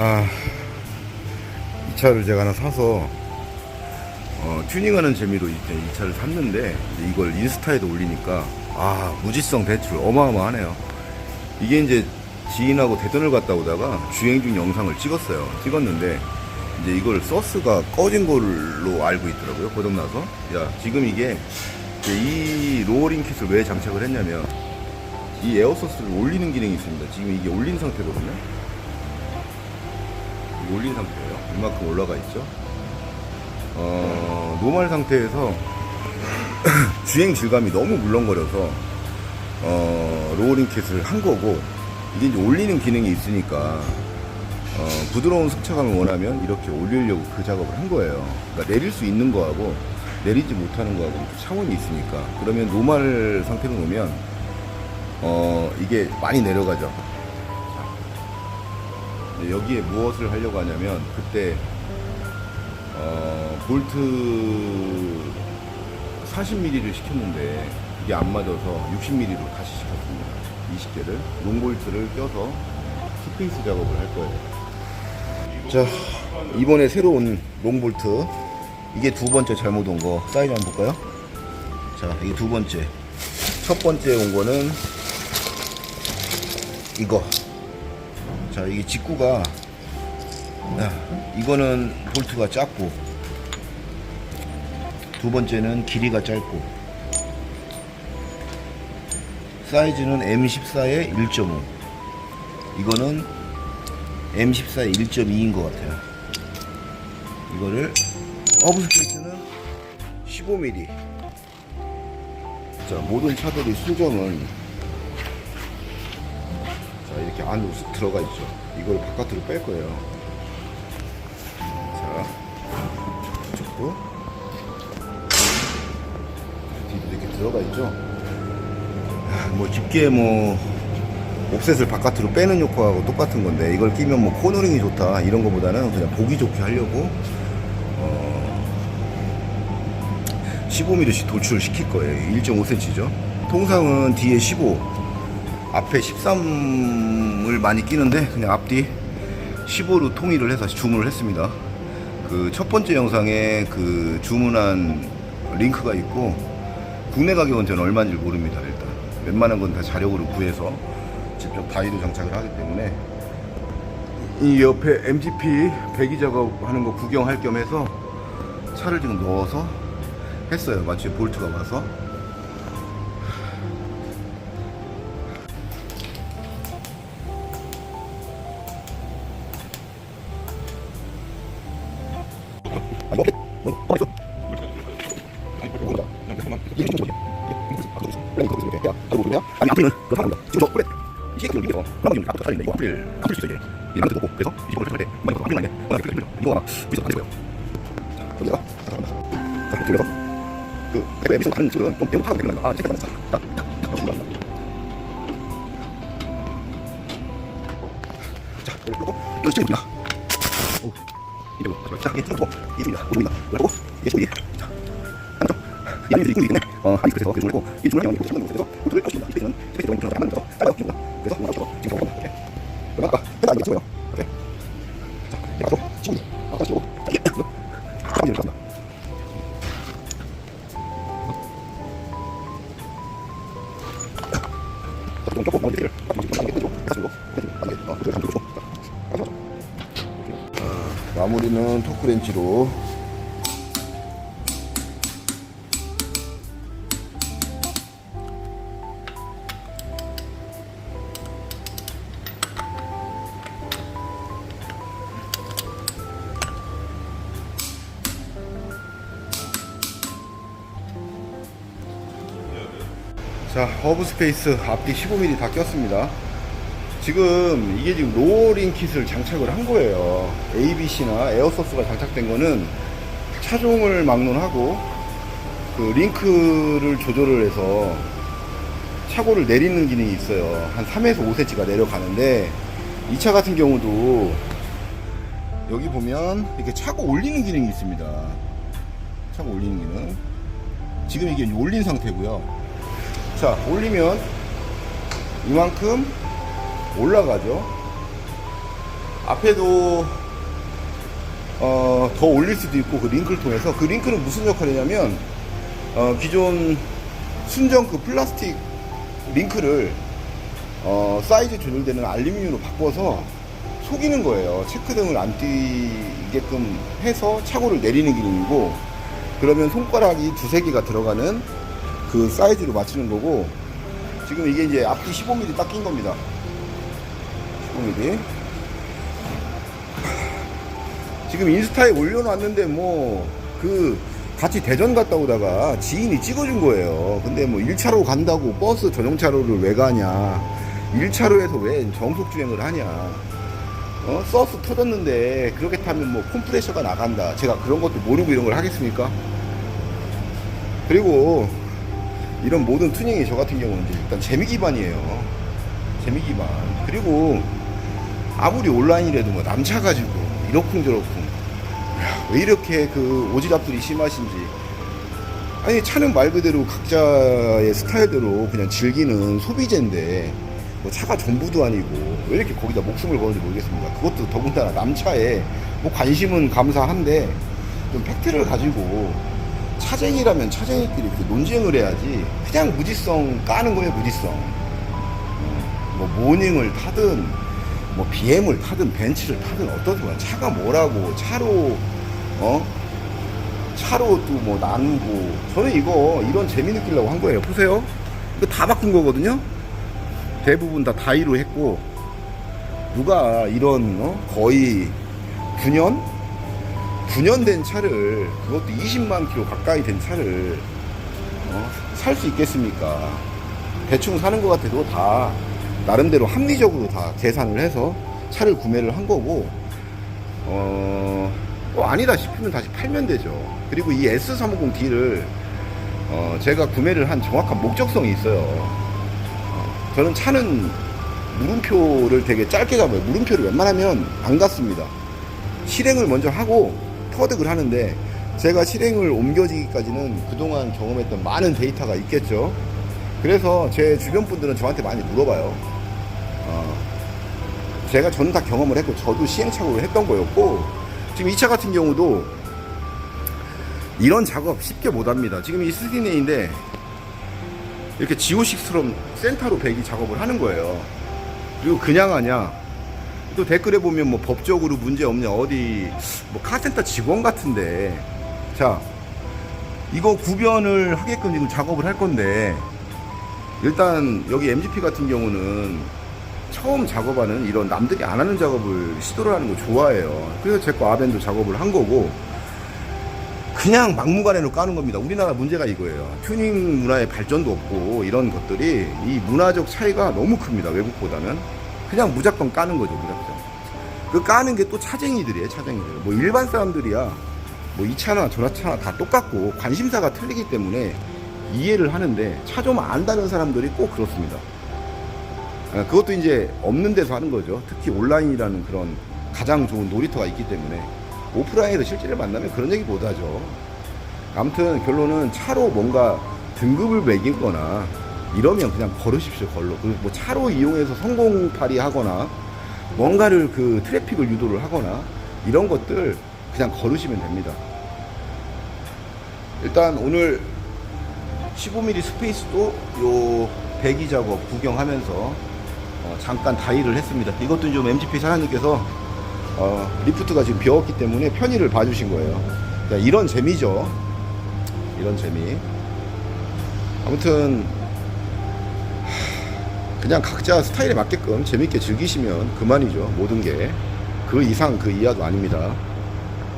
아, 이 차를 제가 하나 사서 어, 튜닝하는 재미로 이제 이 차를 샀는데 이걸 인스타에도 올리니까 아 무지성 대출 어마어마하네요. 이게 이제 지인하고 대전을 갔다 오다가 주행 중 영상을 찍었어요. 찍었는데 이제 이걸 서스가 꺼진 걸로 알고 있더라고요. 고장나서. 야 지금 이게 이 로어링 킷을 왜 장착을 했냐면 이 에어소스를 올리는 기능이 있습니다. 지금 이게 올린 상태거든요. 올린 상태예요. 이만큼 올라가 있죠. 어, 노멀 상태에서 주행 질감이 너무 물렁거려서 어, 로어링 킷을 한 거고 이게 이제 올리는 기능이 있으니까 어, 부드러운 승차감을 원하면 이렇게 올리려고 그 작업을 한 거예요. 그러니까 내릴 수 있는 거하고 내리지 못하는 거하고 또 차원이 있으니까 그러면 노멀 상태로 놓으면 어, 이게 많이 내려가죠. 여기에 무엇을 하려고 하냐면 그때 어, 볼트 40mm를 시켰는데 이게 안 맞아서 60mm로 다시 시켰습니다. 20개를 롱볼트를 껴서 스페이스 작업을 할 거예요. 자 이번에 새로 운 롱볼트 이게 두 번째 잘못 온 거 사이즈 한번 볼까요? 자 이게 두 번째 첫 번째 온 거는 이거 자 이게 직구가 야, 이거는 볼트가 작고 두 번째는 길이가 짧고 사이즈는 M14에 1.5 이거는 M14에 1.2인 것 같아요. 이거를 허브 스페이스는 15mm 자 모든 차들이 수정은 자 이렇게 안으로 쓱 들어가 있죠. 이걸 바깥으로 뺄 거예요. 자 이쪽도 뒤로 이렇게 들어가 있죠. 아, 뭐 깊게 뭐 옵셋을 바깥으로 빼는 효과하고 똑같은 건데 이걸 끼면 뭐 코너링이 좋다 이런 거보다는 그냥 보기 좋게 하려고 어 15mm씩 돌출을 시킬 거예요. 1.5cm죠. 통상은 뒤에 15 앞에 13을 많이 끼는데 그냥 앞뒤 15로 통일을 해서 주문을 했습니다. 그 첫 번째 영상에 그 주문한 링크가 있고 국내 가격은 저는 얼마인지 모릅니다 일단. 웬만한 건 다 자력으로 구해서 직접 다이로 장착을 하기 때문에 이 옆에 MGP 배기 작업하는 거 구경할 겸 해서 차를 지금 넣어서 했어요. 마치 볼트가 와서 앞에는 그 상황입니다. 지금 저 그래 이 새끼를 위해서 그나마 지금 앞부터 살리는데 이거 앞을 앞을 수 있어 이제 이게 나한테 보고 그래서 이 집을 할때 많이 앞을 나는데 워낙 그래 이거 아마 위에서 안 되고요. 자 여기다가 자 잠깐만 자 돌려서 그 내가 에미션 다른 집은 좀 배우 타고 되는 거야. 아 색깔 맞다. 자, 자, 자, 그리고 이거 시켜줍니다. 오 이쪽으로 자 이게 뚫고 이쪽입니다. 오쪽입니다. 그리고 이게 쪽이 자 안쪽 이 안에 입구이 있네. 어, 한이 그래서 그래서 그리고 이 중간에 이렇게 잡는 거에서 모두를 꺾습니다. 이때는 이때 들어가는 것처럼 잡는 거서 따라 꺾는 거. 그래서 뭔가 저 지금 잡는 이렇게. 그럼 아까 했다 이게 맞고요. 오케이. 자, 이거 또 치고 아까 치고 이게 잡는다. 자, 좀 조금 이거 가자. 자, 마무리는 토크렌치로 자, 허브 스페이스 앞뒤 15mm 다 꼈습니다. 지금 이게 지금 로어링 킷을 장착을 한 거예요. ABC나 에어소스가 장착된 거는 차종을 막론하고 그 링크를 조절을 해서 차고를 내리는 기능이 있어요. 한 3에서 5cm가 내려가는데 이 차 같은 경우도 여기 보면 이렇게 차고 올리는 기능이 있습니다. 차고 올리는 기능. 지금 이게 올린 상태고요. 자 올리면 이만큼 올라가죠 앞에도 어, 더 올릴 수도 있고 그 링크를 통해서 그 링크는 무슨 역할이냐면 어, 기존 순정 그 플라스틱 링크를 어, 사이즈 조절되는 알루미늄으로 바꿔서 속이는 거예요. 체크등을 안 띄게끔 해서 차고를 내리는 기능이고 그러면 손가락이 두세 개가 들어가는 그 사이즈로 맞추는 거고 지금 이게 이제 앞뒤 15mm 딱 낀 겁니다. 15mm. 지금 인스타에 올려놨는데 뭐 그 같이 대전 갔다 오다가 지인이 찍어준 거예요. 근데 뭐 1차로 간다고 버스 전용차로를 왜 가냐. 1차로에서 왜 정속 주행을 하냐. 어? 서스 터졌는데 그렇게 타면 뭐 컴프레셔가 나간다. 제가 그런 것도 모르고 이런 걸 하겠습니까? 그리고 이런 모든 튜닝이 저 같은 경우는 이제 일단 재미 기반이에요. 재미 기반. 그리고 아무리 온라인이라도 뭐 남차 가지고 이러쿵저러쿵 야, 왜 이렇게 그 오지랖들이 심하신지 아니 차는 말 그대로 각자의 스타일대로 그냥 즐기는 소비재인데 뭐 차가 전부도 아니고 왜 이렇게 거기다 목숨을 거는지 모르겠습니다. 그것도 더군다나 남차에 뭐 관심은 감사한데 좀 팩트를 가지고 차쟁이라면 차쟁이끼리 이렇게 논쟁을 해야지 그냥 무지성 까는 거예요 무지성. 어, 뭐 모닝을 타든 뭐 BM을 타든 벤츠를 타든 어떠든 차가 뭐라고 차로 어? 차로 또 뭐 나누고. 저는 이거 이런 재미 느끼려고 한 거예요. 보세요. 이거 다 바꾼 거거든요. 대부분 다 다이로 했고. 누가 이런 어? 거의 9년 9년 된 차를 그것도 20만 킬로 가까이 된 차를 어? 살 수 있겠습니까? 대충 사는 것 같아도 다 나름대로 합리적으로 다 계산을 해서 차를 구매를 한 거고 어, 뭐 아니다 싶으면 다시 팔면 되죠. 그리고 이 S350D를 어, 제가 구매를 한 정확한 목적성이 있어요. 어, 저는 차는 물음표를 되게 짧게 잡아요. 물음표를 웬만하면 안 갔습니다. 실행을 먼저 하고 터득을 하는데 제가 실행을 옮겨지기까지는 그동안 경험했던 많은 데이터가 있겠죠. 그래서 제 주변 분들은 저한테 많이 물어봐요. 어, 제가 저는 다 경험을 했고 저도 시행착오를 했던 거였고 지금 이 차 같은 경우도 이런 작업 쉽게 못 합니다. 지금 이 스디네인데 이렇게 지오식처럼 센터로 배기 작업을 하는 거예요. 그리고 그냥 하냐? 또 댓글에 보면 뭐 법적으로 문제 없냐 어디 뭐 카센터 직원 같은데 자 이거 구변을 하게끔 지금 작업을 할 건데 일단 여기 MGP 같은 경우는 처음 작업하는 이런 남들이 안 하는 작업을 시도를 하는 거 좋아해요. 그래서 제 거 아벤도 작업을 한 거고 그냥 막무가내로 까는 겁니다. 우리나라 문제가 이거예요. 튜닝 문화의 발전도 없고 이런 것들이 이 문화적 차이가 너무 큽니다. 외국보다는 그냥 무조건 까는 거죠. 무조건. 그 까는 게 또 차쟁이들이에요. 차쟁이들. 뭐 일반 사람들이야 뭐 이 차나 저나 차나 다 똑같고 관심사가 틀리기 때문에 이해를 하는데 차 좀 안다는 사람들이 꼭 그렇습니다. 아, 그것도 이제 없는 데서 하는 거죠. 특히 온라인이라는 그런 가장 좋은 놀이터가 있기 때문에 오프라인에서 실제를 만나면 그런 얘기 못 하죠. 아무튼 결론은 차로 뭔가 등급을 매기거나 이러면 그냥 걸으십시오, 걸로. 그뭐 차로 이용해서 성공팔이 하거나 뭔가를 그 트래픽을 유도를 하거나 이런 것들 그냥 걸으시면 됩니다. 일단 오늘 15mm 스페이스도 요 배기 작업 구경하면서 어, 잠깐 다이를 했습니다. 이것도 좀 MGP 사장님께서 어, 리프트가 지금 비었기 때문에 편의를 봐주신 거예요. 자, 이런 재미죠. 이런 재미. 아무튼 하, 그냥 각자 스타일에 맞게끔 재밌게 즐기시면 그만이죠. 모든 게 그 이상 그 이하도 아닙니다.